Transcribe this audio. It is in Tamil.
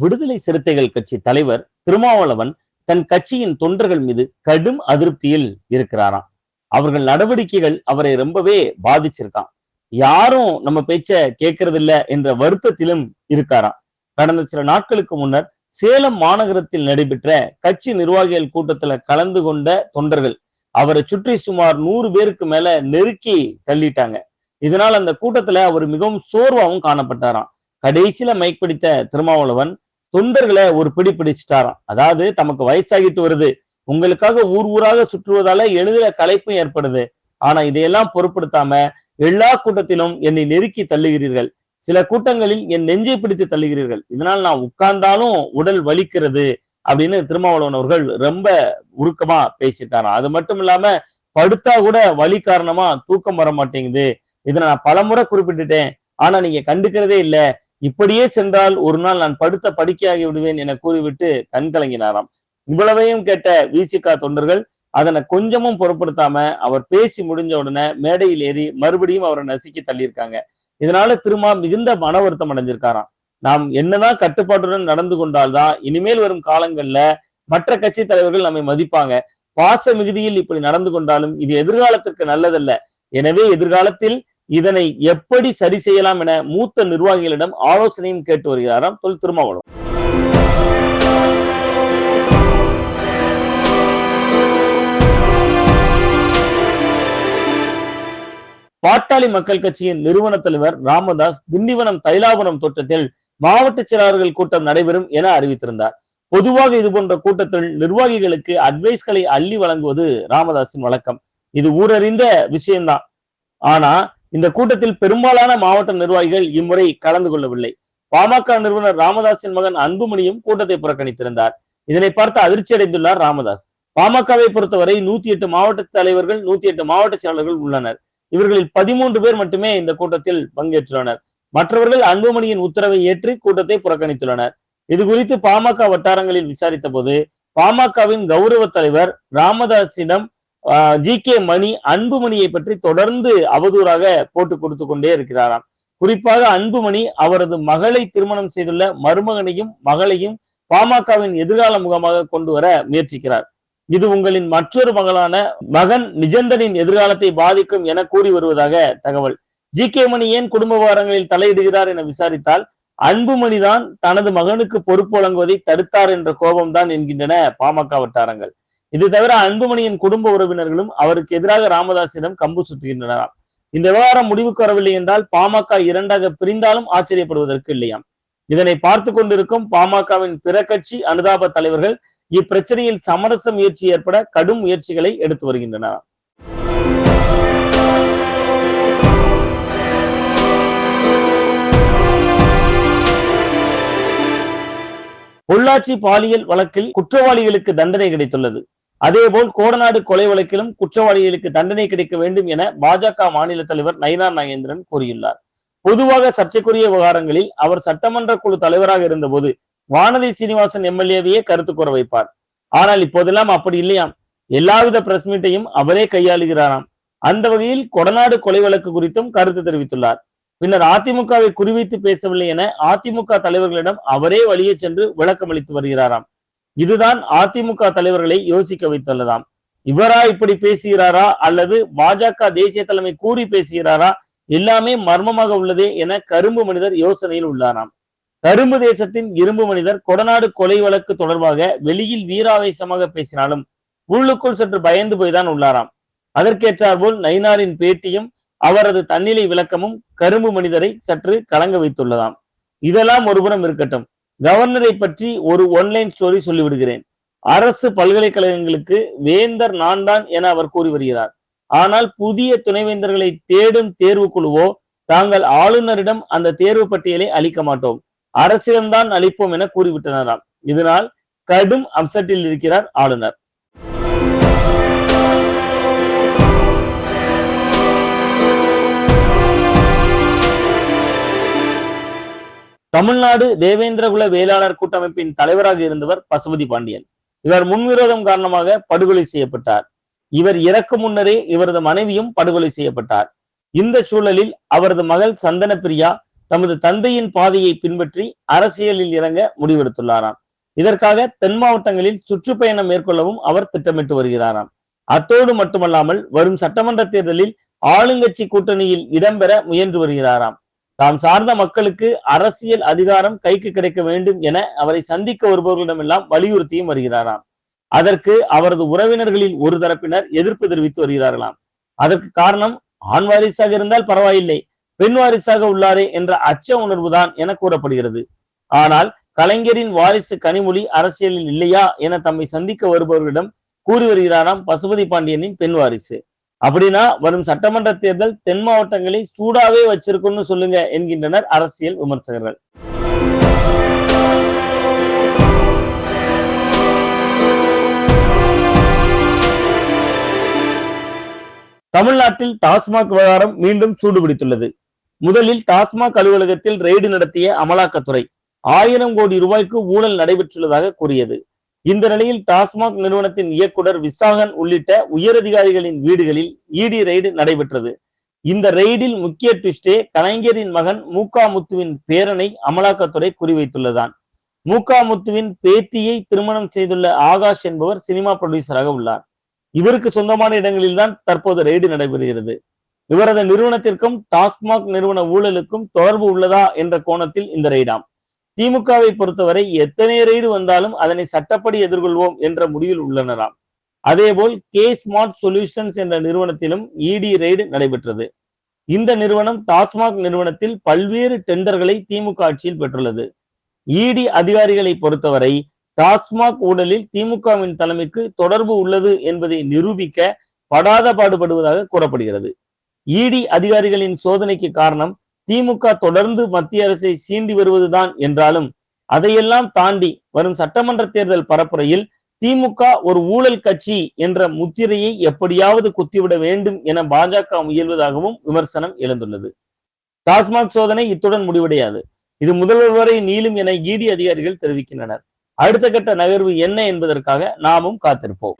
விடுதலை சிறுத்தைகள் கட்சி தலைவர் திருமாவளவன் தன் கட்சியின் தொண்டர்கள் மீது கடும் அதிருப்தியில் இருக்கிறாராம். அவர்கள் நடவடிக்கைகள் அவரை ரொம்பவே பாதிச்சிருக்கான் யாரும் நம்ம பேச்ச கேட்கறது இல்ல என்ற வருத்தத்திலும் இருக்காராம். கடந்த சில நாட்களுக்கு முன்னர் சேலம் மாநகரத்தில் நடைபெற்ற கட்சி நிர்வாகிகள் கூட்டத்துல கலந்து கொண்ட தொண்டர்கள் அவரை சுற்றி சுமார் நூறு பேருக்கு மேல நெருக்கி தள்ளிட்டாங்க. இதனால் அந்த கூட்டத்துல அவர் மிகவும் சோர்வாகவும் காணப்பட்டாராம். கடைசியில மைக் பிடித்த திருமாவளவன் தொண்டர்களை ஒரு பிடி பிடிச்சிட்டாராம். அதாவது தமக்கு வயசாகிட்டு வருது. உங்களுக்காக ஊர் ஊராக சுற்றுவதால எளிதில களைப்பும் ஏற்படுது. ஆனா இதையெல்லாம் பொருட்படுத்தாம எல்லா கூட்டத்திலும் என்னை நெருக்கி தள்ளுகிறீர்கள். சில கூட்டங்களில் என் நெஞ்சை பிடித்து தள்ளுகிறீர்கள். இதனால் நான் உட்கார்ந்தாலும் உடல் வலிக்கிறது அப்படின்னு திருமாவளவன் அவர்கள் ரொம்ப உருக்கமா பேசிட்டாராம். அது மட்டும் இல்லாம படுத்தா கூட வலி காரணமா தூக்கம் வர மாட்டேங்குது இதை நான் பலமுறை குறிப்பிட்டுட்டேன். ஆனா நீங்க கண்டுக்கிறதே இல்லை. இப்படியே சென்றால் ஒரு நாள் நான் படுத்த படுக்கையாகி விடுவேன் என கூறிவிட்டு கண் கலங்கினாராம். இவ்வளவையும் கேட்ட விசிகா தொண்டர்கள் அதனை கொஞ்சமும் பொருட்படுத்தாம அவர் பேசி முடிஞ்ச உடனே மேடையில் ஏறி மறுபடியும் அவரை நசுக்கி தள்ளியிருக்காங்க. இதனால திருமா மிகுந்த மன வருத்தம் அடைஞ்சிருக்காராம். நாம் என்னதான் கட்டுப்பாட்டுடன் நடந்து கொண்டால்தான் இனிமேல் வரும் காலங்கள்ல மற்ற கட்சி தலைவர்கள் நம்மை மதிப்பாங்க. பாச மிகுதியில் இப்படி நடந்து கொண்டாலும் இது எதிர்காலத்திற்கு நல்லதல்ல. எனவே எதிர்காலத்தில் இதனை எப்படி சரி செய்யலாம் என மூத்த நிர்வாகிகளிடம் ஆலோசனையும் கேட்டு வருகிறாராம் தொல் திருமாவளவன். பாட்டாளி மக்கள் கட்சியின் நிறுவன தலைவர் ராமதாஸ் திண்டிவனம் தைலாபுரம் தோட்டத்தில் மாவட்ட செயலாளர்கள் கூட்டம் நடைபெறும் என அறிவித்திருந்தார். பொதுவாக இது போன்ற கூட்டத்தில் நிர்வாகிகளுக்கு அட்வைஸ்களை அள்ளி வழங்குவது ராமதாஸின் வழக்கம். இது ஊரறிந்த விஷயம்தான். ஆனா இந்த கூட்டத்தில் பெரும்பாலான மாவட்ட நிர்வாகிகள் இம்முறை கலந்து கொள்ளவில்லை. பாமக நிறுவனர் ராமதாஸின் மகன் அன்புமணியும் கூட்டத்தை புறக்கணித்திருந்தார். இதனை பார்த்து அதிர்ச்சி அடைந்துள்ளார் ராமதாஸ். பாமகவை பொறுத்தவரை நூத்தி எட்டு மாவட்ட தலைவர்கள் நூத்தி எட்டு மாவட்ட செயலாளர்கள் உள்ளனர். இவர்களில் பதிமூன்று பேர் மட்டுமே இந்த கூட்டத்தில் பங்கேற்றுள்ளனர். மற்றவர்கள் அன்புமணியின் உத்தரவை ஏற்று கூட்டத்தை புறக்கணித்துள்ளனர். இது குறித்து பாமக வட்டாரங்களில் விசாரித்த போது பாமகவின் கௌரவ தலைவர் ராமதாசிடம் ஜி கே மணி அன்புமணியை பற்றி தொடர்ந்து அவதூறாக போட்டு கொடுத்து கொண்டே இருக்கிறாராம். குறிப்பாக அன்புமணி அவரது மகளை திருமணம் செய்துள்ள மருமகனையும் மகளையும் பாமகவின் எதிர்கால முகமாக கொண்டு வர முயற்சிக்கிறார். இது உங்களின் மற்றொரு மகளான மகன் நிஜந்தனின் எதிர்காலத்தை பாதிக்கும் என கூறி வருவதாக தகவல். ஜி கே மணி ஏன் குடும்ப விவகாரங்களில் தலையிடுகிறார் என விசாரித்தால் அன்புமணிதான் தனது மகனுக்கு பொறுப்பு வழங்குவதை தடுத்தார் என்ற கோபம்தான் என்கின்றன பாமக வட்டாரங்கள். இது தவிர அன்புமணியின் குடும்ப உறவினர்களும் அவருக்கு எதிராக ராமதாசிடம் கம்பு சுட்டுகின்றனர் இந்த விவகாரம் முடிவுக்கு வரவில்லை என்றால் பாமக இரண்டாக பிரிந்தாலும் ஆச்சரியப்படுவதற்கு இல்லையாம். இதனை பார்த்து கொண்டிருக்கும் பாமகவின் பிற கட்சி அனுதாப தலைவர்கள் இப்பிரச்சனையில் சமரச முயற்சி ஏற்பட கடும் முயற்சிகளை எடுத்து வருகின்றனர். பொள்ளாச்சி பாலியல் வழக்கில் குற்றவாளிகளுக்கு தண்டனை கிடைத்துள்ளது. அதேபோல் கோடநாடு கொலை வழக்கிலும் குற்றவாளிகளுக்கு தண்டனை கிடைக்க வேண்டும் என பாஜக மாநில தலைவர் நயினார் நாகேந்திரன் கூறியுள்ளார். பொதுவாக சர்ச்சைக்குரிய விவகாரங்களில் அவர் சட்டமன்ற குழு தலைவராக இருந்தபோது வானதி சீனிவாசன் எம்எல்ஏவையே கருத்து கூற வைப்பார். ஆனால் இப்போதெல்லாம் அப்படி இல்லையாம். எல்லாவித பிரஸ் மீட்டையும் அவரே கையாளுகிறாராம். அந்த வகையில் கொடநாடு கொலை வழக்கு குறித்தும் கருத்து தெரிவித்துள்ளார். பின்னர் அதிமுகவை குறிவைத்து பேசவில்லை என அதிமுக தலைவர்களிடம் அவரே வழியே சென்று விளக்கம் அளித்து வருகிறாராம். இதுதான் அதிமுக தலைவர்களை யோசிக்க வைத்துள்ளதாம். இவரா இப்படி பேசுகிறாரா? அல்லது பாஜக தேசிய தலைமை கூறி பேசுகிறாரா? எல்லாமே மர்மமாக உள்ளதே என கரும்பு மனிதர் யோசனையில் உள்ளாராம். கரும்பு தேசத்தின் இரும்பு மனிதர் கொடநாடு கொலை வழக்கு தொடர்பாக வெளியில் வீராவேசமாக பேசினாலும் உள்ளுக்குள் சற்று பயந்து போய்தான் உள்ளாராம். அதற்கேற்றாற்போல் நயினாரின் பேட்டியும் அவரது தன்னிலை விளக்கமும் கரும்பு மனிதரை சற்று கலங்க வைத்துள்ளதாம். இதெல்லாம் ஒருபுறம் இருக்கட்டும். கவர்னரை பற்றி ஒரு ஒன்லைன் ஸ்டோரி சொல்லிவிடுகிறேன். அரசு பல்கலைக்கழகங்களுக்கு வேந்தர் நான் தான் என அவர் கூறி வருகிறார். ஆனால் புதிய துணைவேந்தர்களை தேடும் தேர்வு குழுவோ தாங்கள் ஆளுநரிடம் அந்த தேர்வு பட்டியலை அளிக்க மாட்டோம். அரசிடம்தான் அளிப்போம் என கூறிவிட்டனராம். இதனால் கடும் அப்செட்டில் இருக்கிறார் ஆளுநர். தமிழ்நாடு தேவேந்திரகுல வேளாளர் கூட்டமைப்பின் தலைவராக இருந்தவர் பசுபதி பாண்டியன். இவர் முன்விரோதம் காரணமாக படுகொலை செய்யப்பட்டார். இவர் இறக்கும் முன்னரே இவரது மனைவியும் படுகொலை செய்யப்பட்டார். இந்த சூழலில் அவரது மகள் சந்தன பிரியா தமது தந்தையின் பாதையை பின்பற்றி அரசியலில் இறங்க முடிவெடுத்துள்ளாராம். இதற்காக தென் மாவட்டங்களில் சுற்றுப்பயணம் மேற்கொள்ளவும் அவர் திட்டமிட்டு வருகிறாராம். அத்தோடு மட்டுமல்லாமல் வரும் சட்டமன்ற தேர்தலில் ஆளுங்கட்சி கூட்டணியில் இடம்பெற முயன்று வருகிறாராம். தாம் சார்ந்த மக்களுக்கு அரசியல் அதிகாரம் கைக்கு கிடைக்க வேண்டும் என அவரை சந்திக்க வருபவர்களிடமெல்லாம் வலியுறுத்தியும் வருகிறாராம். அதற்கு அவரது உறவினர்களில் ஒரு தரப்பினர் எதிர்ப்பு தெரிவித்து வருகிறார்களாம். அதற்கு காரணம் ஆண் வாரிசாக இருந்தால் பரவாயில்லை பெண் வாரிசாக உள்ளாரே என்ற அச்ச உணர்வுதான் என கூறப்படுகிறது. ஆனால் கலைஞரின் வாரிசு கனிமொழி அரசியலில் இல்லையா என தம்மை சந்திக்க வருபவர்களிடம் கூறி வருகிறாராம் பசுபதி பாண்டியனின் பெண் வாரிசு. அப்படின்னா வரும் சட்டமன்ற தேர்தல் தென் மாவட்டங்களை சூடாவே வச்சிருக்கும்னு சொல்லுங்க என்கின்றனர் அரசியல் விமர்சகர்கள். தமிழ்நாட்டில் டாஸ்மாக் விவகாரம் மீண்டும் சூடுபிடித்துள்ளது முதலில் டாஸ்மாக் அலுவலகத்தில் ரெய்டு நடத்திய அமலாக்கத்துறை ஆயிரம் கோடி ரூபாய்க்கு ஊழல் நடைபெற்றுள்ளதாக கூறியது. இந்த நிலையில் டாஸ்மாக் நிறுவனத்தின் இயக்குனர் விசாகன் உள்ளிட்ட உயரதிகாரிகளின் வீடுகளில் இடி ரெய்டு நடைபெற்றது. இந்த ரெய்டில் முக்கிய ட்விஸ்டே கலைஞரின் மகன் மூக்காமுத்துவின் பேரனை அமலாக்கத்துறை குறிவைத்துள்ளதான். மூக்காமுத்துவின் பேத்தியை திருமணம் செய்துள்ள ஆகாஷ் என்பவர் சினிமா ப்ரொடியூசராக உள்ளார். இவருக்கு சொந்தமான இடங்களில்தான் தற்போது ரெய்டு நடைபெறுகிறது. இவரது நிறுவனத்திற்கும் டாஸ்மாக் நிறுவன ஊழலுக்கும் தொடர்பு உள்ளதா என்ற கோணத்தில் இந்த ரெய்டாம் திமுகவை பொறுத்தவரை எத்தனை ரெய்டு வந்தாலும் அதனை சட்டப்படி எதிர்கொள்வோம் என்ற முடிவில் உள்ளனராம். அதேபோல் கே ஸ்மார்ட் சொல்யூஷன்ஸ் என்ற நிறுவனத்திலும் இடி ரெய்டு நடைபெற்றது. இந்த நிறுவனம் டாஸ்மாக் நிறுவனத்தில் பல்வேறு டெண்டர்களை திமுக ஆட்சியில் பெற்றுள்ளது. இடி அதிகாரிகளை பொறுத்தவரை டாஸ்மாக் ஊழலில் திமுகவின் தலைமைக்கு தொடர்பு உள்ளது என்பதை நிரூபிக்க படாத பாடுபடுவதாக கூறப்படுகிறது. இடி அதிகாரிகளின் சோதனைக்கு காரணம் திமுக தொடர்ந்து மத்திய அரசை சீண்டி வருவதுதான் என்றாலும் அதையெல்லாம் தாண்டி வரும் சட்டமன்ற தேர்தல் பரப்புரையில் திமுக ஒரு ஊழல் கட்சி என்ற முத்திரையை எப்படியாவது குத்திவிட வேண்டும் என பாஜக முயல்வதாகவும் விமர்சனம் எழுந்துள்ளது. டாஸ்மாக் சோதனை இத்துடன் முடிவடையாது. இது முதல்வர் வரை நீளும் என இடி அதிகாரிகள் தெரிவிக்கின்றனர். அடுத்த கட்ட நகர்வு என்ன என்பதற்காக நாமும் காத்திருப்போம்.